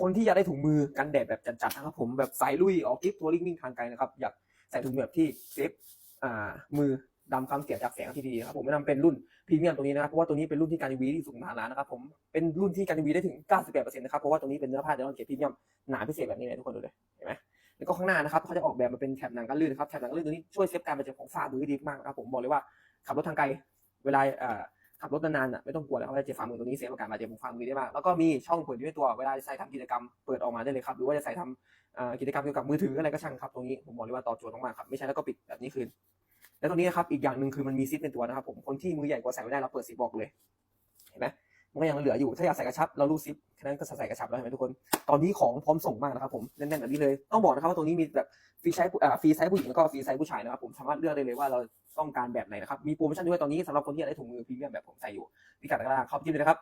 คนที่อยากได้ถุงมือกันแดดแบบจัดๆนะครับผมแบบสายลุยออกทริปทัวริงวิ่งทางไกลนะครับอยากใส่ถุงมือแบบที่เซฟอ่ามือดำความเสียจากแสงที่ดีนะครับผมแนะนำเป็นรุ่นพรีเมียมตัวนี้นะครับเพราะว่าตัวนี้เป็นรุ่นที่การ UV ที่สูงมหาศาลนะครับผมเป็นรุ่นที่การ UV ได้ถึง 98%นะครับเพราะว่าตัวนี้เป็นเนื้อผ้าเดลอนเกรดพรีเมียมหนาพิเศษแบบนี้เลยทุกคนดูเลยเห็นไหมแล้วก็ข้างหน้านะครับเขาจะออกแบบมาเป็นแถบหนังกันลื่นนะครับแถบหนังกันลื่นตัวนี้ช่วยเซฟการบาดเจ็บของฝ่ามือด้ดีมากนะครับผมบอกเลยว่าขับรถทางไกลเวลาอ่อ ขับรถนานๆอะไม่ต้องกลัวแล้ว่าจะเจ็บฝ่ามือตรงนี้เสียโอกาสบาดเจ็บของฝ่ามือได้มากแล้วก็มีช่องเปิดอยู่ในตัวเวลาจะใส่ทำกิจกรรมเปิดออกมาได้เลยครับหรือว่าจะใส่ทำกิจกรรมเกี่ยวกับมือถืออะไรก็ช่างครับตรงนี้ผมบอกเลยว่าตอบโจทย์มากๆครับไม่ใช่แล้วก็ปิดแบบนี้คืนแล้วตรงนี้นะครับอีกอย่างหนึ่งคือมันมีซิปในตัวนะครับผมคนที่มือใหญ่กว่าใส่ไม่ได้เราเปิดซิปบอกเลยเห็นไหม มันก็ยังเหลืออยู่ ถ้าอยากใส่กระชับเรารูดซิปแค่นั้นก็ใส่กระชับแล้วเห็นไหมทุกคน ตอนนี้ของพร้อมส่งมากนะครับผมแน่นๆแบบนี้เลย ต้องบอกนะครับว่าตรงนี้มีแบบฟรีไซส์ผู้อ่าฟรีไซส์ผู้หญิงแล้วก็ฟรีไซส์ผู้ชายนะครับผมสามารถเลือกได้เลยว่าเราต้องการแบบไหนนะครับ มีโปรโมชั่นด้วยตอนนี้สำหรับคนที่อยากได้ถุงมือพรีเมียมแบบผมใส่อยู่พิกัดตะกร้าเข้าไปจิ้มเลยนะครับ